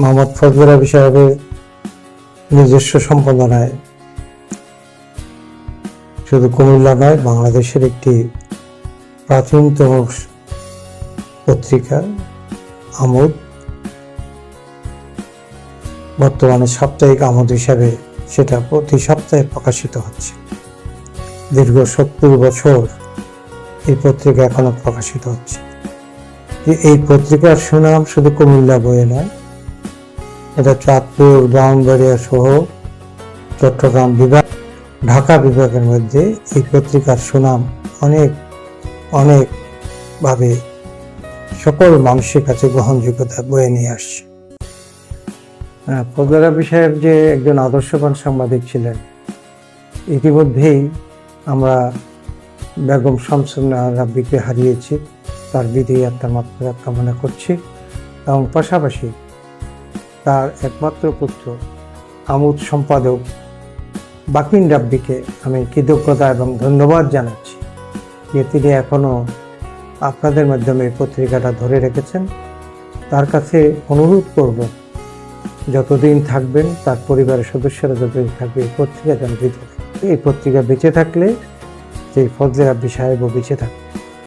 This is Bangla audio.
মোহাম্মদ ফজল রবি সাহেবের নিজস্ব সম্পাদনায় শুধু কুমিল্লা নয়, বাংলাদেশের একটি প্রাচীনতম পত্রিকা, আমোদ। বর্তমানে সাপ্তাহিক আমোদ হিসাবে সেটা প্রতি সপ্তাহে প্রকাশিত হচ্ছে। দীর্ঘ সত্তর বছর এই পত্রিকা এখনও প্রকাশিত হচ্ছে। এই পত্রিকার সুনাম শুধু কুমিল্লা বয়ে নয় এটা চাঁদপুর ব্রাহ্মণবাড়িয়া সহ চট্টগ্রাম বিভাগ, ঢাকা বিভাগের মধ্যে এই পত্রিকার সুনাম অনেক অনেকভাবে সকল মানুষের কাছে গ্রহণযোগ্যতা বয়ে নিয়ে আসছে। ফজল সাহেব যে একজন আদর্শবান সাংবাদিক ছিলেন, ইতিমধ্যেই আমরা বেগম শামসুন্না রাব্বিকে হারিয়েছি, তার বিধি আত্মার মাত্রা কামনা করছি এবং পাশাপাশি তার একমাত্র পুত্র, আমোদ সম্পাদক বাকিন রাব্বিকে আমি কৃতজ্ঞতা এবং ধন্যবাদ জানাচ্ছি। যে তিনি এখনও আপনাদের মাধ্যমে পত্রিকাটা ধরে রেখেছেন, তার কাছে অনুরোধ করব, যতদিন থাকবেন, তার পরিবারের সদস্যরা যতদিন থাকবে, এই পত্রিকা যেন এই পত্রিকা বেঁচে থাকলে সেই ফজলে রাব্বি সাহেবও বেঁচে থাকবে।